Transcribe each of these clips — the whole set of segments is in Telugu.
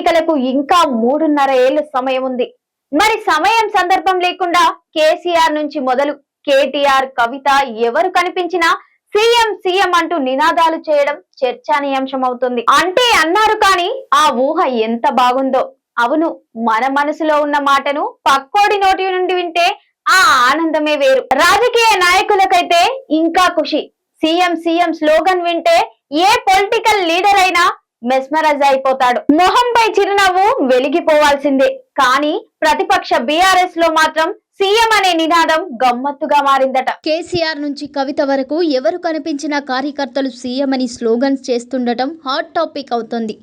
ఎన్నికలకు ఇంకా మూడున్నర ఏళ్ళ సమయం ఉంది. మరి సమయం సందర్భం లేకుండా కేసీఆర్ నుంచి మొదలు కేటీఆర్ కవిత ఎవరు కనిపించినా సీఎం సీఎం అంటూ నినాదాలు చేయడం చర్చానీయాంశం అవుతుంది అంటే అన్నారు కానీ ఆ ఊహ ఎంత బాగుందో. అవును మన మనసులో ఉన్న మాటను పక్కోడి నోటి నుండి వింటే ఆ ఆనందమే వేరు. రాజకీయ నాయకులకైతే ఇంకా ఖుషి. సీఎం సీఎం స్లోగన్ వింటే ఏ పొలిటికల్ లీడర్ అయినా మెస్మరైజ్ అయిపోతాడు. మొహంపై చిరునవ్వు వెలిగిపోవాల్సిందే. కానీ ప్రతిపక్ష బీఆర్ఎస్లో మాత్రం సీఎం అనే నినాదం గమ్మత్తుగా మారిందట. కేసీఆర్ నుంచి కవిత వరకు ఎవరు కనిపించిన కార్యకర్తలు సీఎం అని స్లోగన్స్ చేస్తుండటం హాట్ టాపిక్ అవుతుంది.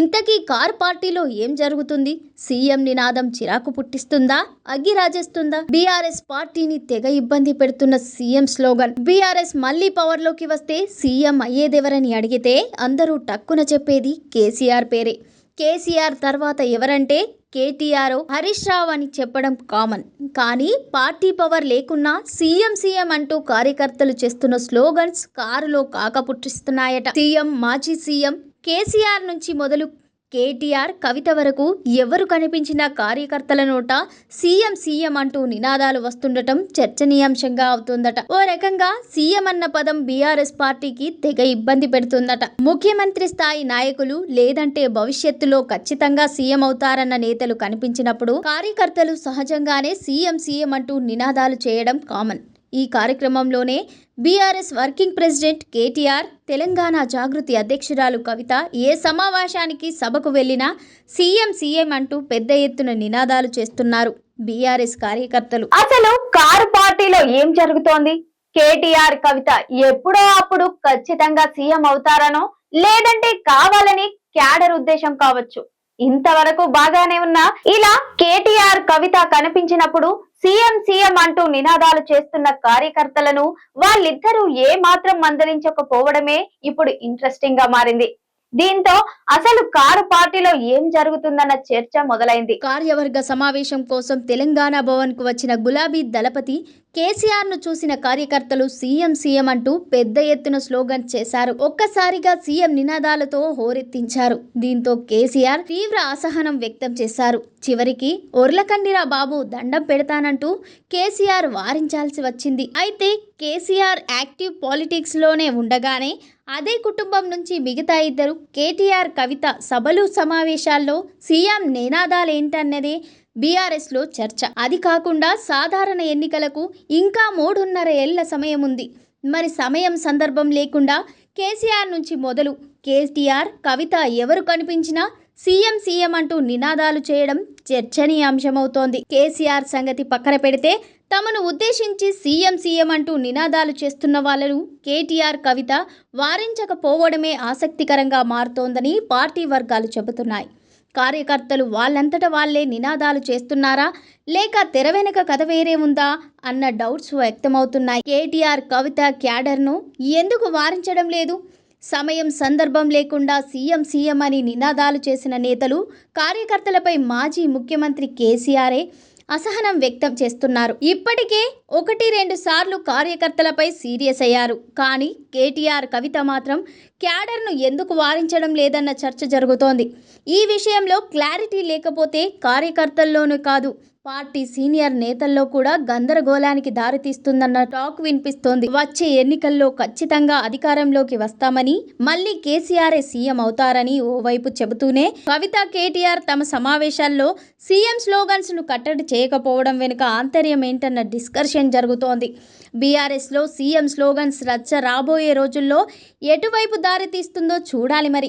ఇంతకీ కార్ పార్టీలో ఏం జరుగుతుంది? సీఎం నినాదం చిరాకు పుట్టిస్తుందా? అగ్గి రాజేస్తుందా బీఆర్ఎస్ పార్టీని తెగ ఇబ్బంది పెడుతున్న సీఎం స్లోగన్. బీఆర్ఎస్ మళ్ళీ పవర్లోకి వస్తే సీఎం అయ్యేదెవరని అడిగితే అందరూ టక్కున చెప్పేది కేసీఆర్ పేరే. కేసీఆర్ తర్వాత ఎవరంటే కేటీఆర్ హరీష్ రావు అని చెప్పడం కామన్ కానీ పార్టీ పవర్ లేకున్నా సీఎం సీఎం అంటూ కార్యకర్తలు చేస్తున్న స్లోగన్స్ కారులో కాక పుట్టిస్తున్నాయట సీఎం మాజీ సీఎం కేసీఆర్ నుంచి మొదలు కేటీఆర్ కవిత వరకు ఎవరు కనిపించిన కార్యకర్తల నోట సీఎం సీఎం అంటూ నినాదాలు వస్తుండటం చర్చనీయాంశంగా అవుతుందట. ఓ రకంగా సీఎం అన్న పదం బీఆర్ఎస్ పార్టీకి తెగ ఇబ్బంది పెడుతుందట. ముఖ్యమంత్రి స్థాయి నాయకులు లేదంటే భవిష్యత్తులో ఖచ్చితంగా సీఎం అవుతారన్న నేతలు కనిపించినప్పుడు కార్యకర్తలు సహజంగానే సీఎం సీఎం అంటూ నినాదాలు చేయడం కామన్. ఈ కార్యక్రమంలోనే BRS working president KTR Telangana Jagruthi అధ్యక్షురాలు కవిత ఏ సమావేశానికి సభకు వెళ్ళినా సీఎం సీఎం అంటూ పెద్ద ఎత్తున నినాదాలు చేస్తున్నారు బీఆర్ఎస్ కార్యకర్తలు. అసలు కారు పార్టీలో ఏం జరుగుతోంది? కేటీఆర్ కవిత ఎప్పుడో అప్పుడు ఖచ్చితంగా సీఎం అవుతారనో లేదంటే కావాలని క్యాడర్ ఉద్దేశం కావచ్చు. ఇంతవరకు బాగానే ఉన్నా. ఇలా కేటీఆర్ కవిత కనిపించినప్పుడు సీఎం సీఎం అంటూ నినాదాలు చేస్తున్న కార్యకర్తలను వాళ్ళిద్దరూ ఏ మాత్రం మందలించకపోవడమే ఇప్పుడు ఇంట్రెస్టింగ్గా మారింది. దీంతో అసలు కారు పార్టీలో ఏం జరుగుతుందన్న చర్చ మొదలైంది. కార్యవర్గ సమావేశం కోసం తెలంగాణ భవన్కు వచ్చిన గులాబీ దళపతి కేసీఆర్ను చూసిన కార్యకర్తలు సీఎం సీఎం అంటూ పెద్ద ఎత్తున స్లోగన్ చేశారు. ఒక్కసారిగా సీఎం నినాదాలతో హోరెత్తించారు. దీంతో కేసీఆర్ తీవ్ర అసహనం వ్యక్తం చేశారు. చివరికి ఒర్లకండిరా బాబు దండం పెడతానంటూ కేసీఆర్ వారించాల్సి వచ్చింది. అయితే కేసీఆర్ యాక్టివ్ పాలిటిక్స్లోనే ఉండగానే అదే కుటుంబం నుంచి మిగతా ఇద్దరు కేటీఆర్ కవిత సభలు సమావేశాల్లో సీఎం నినాదాలేంటన్నదే బీఆర్ఎస్లో చర్చ. అది కాకుండా సాధారణ ఎన్నికలకు ఇంకా మూడున్నర ఏళ్ళ సమయం ఉంది మరి సమయం సందర్భం లేకుండా కేసీఆర్ నుంచి మొదలు కేటీఆర్ కవిత ఎవరు కనిపించినా సీఎం సీఎం అంటూ నినాదాలు చేయడం చర్చనీయాంశమవుతోంది. కేసీఆర్ సంగతి పక్కన పెడితే తమను ఉద్దేశించి సీఎం సీఎం అంటూ నినాదాలు చేస్తున్న వాళ్ళను కేటీఆర్ కవిత వారించకపోవడమే ఆసక్తికరంగా మారుతోందని పార్టీ వర్గాలు చెబుతున్నాయి. కార్యకర్తలు వాళ్ళంతట వాళ్ళే నినాదాలు చేస్తున్నారా? లేక తెర వెనుక కథ వేరే ఉందా? అన్న డౌట్స్ వ్యక్తమవుతున్నాయి. కేటీఆర్ కవిత క్యాడర్ను ఎందుకు వారించడం లేదు? సమయం సందర్భం లేకుండా సీఎం సీఎం అని నినాదాలు చేసిన నేతలు కార్యకర్తలపై మాజీ ముఖ్యమంత్రి కేసీఆరే అసహనం వ్యక్తం చేస్తున్నారు. ఇప్పటికే ఒకటి రెండు సార్లు కార్యకర్తలపై సీరియస్ అయ్యారు. కానీ కేటీఆర్ కవిత మాత్రం క్యాడర్ను ఎందుకు వారించడం లేదన్న చర్చ జరుగుతోంది. ఈ విషయంలో క్లారిటీ లేకపోతే కార్యకర్తల్లోనూ కాదు పార్టీ సీనియర్ నేతల్లో కూడా గందరగోళానికి దారితీస్తుందన్న టాక్ వినిపిస్తోంది. వచ్చే ఎన్నికల్లో ఖచ్చితంగా అధికారంలోకి వస్తామని మళ్ళీ కేసీఆరే సీఎం అవుతారని ఓవైపు చెబుతూనే కవిత కేటీఆర్ తమ సమావేశాల్లో సీఎం స్లోగన్స్ను కట్టడి చేయకపోవడం వెనుక ఆంతర్యం ఏంటన్న డిస్కషన్ జరుగుతోంది. బీఆర్ఎస్లో సీఎం స్లోగన్స్ రచ్చ రాబోయే రోజుల్లో ఎటువైపు దారితీస్తుందో చూడాలి మరి.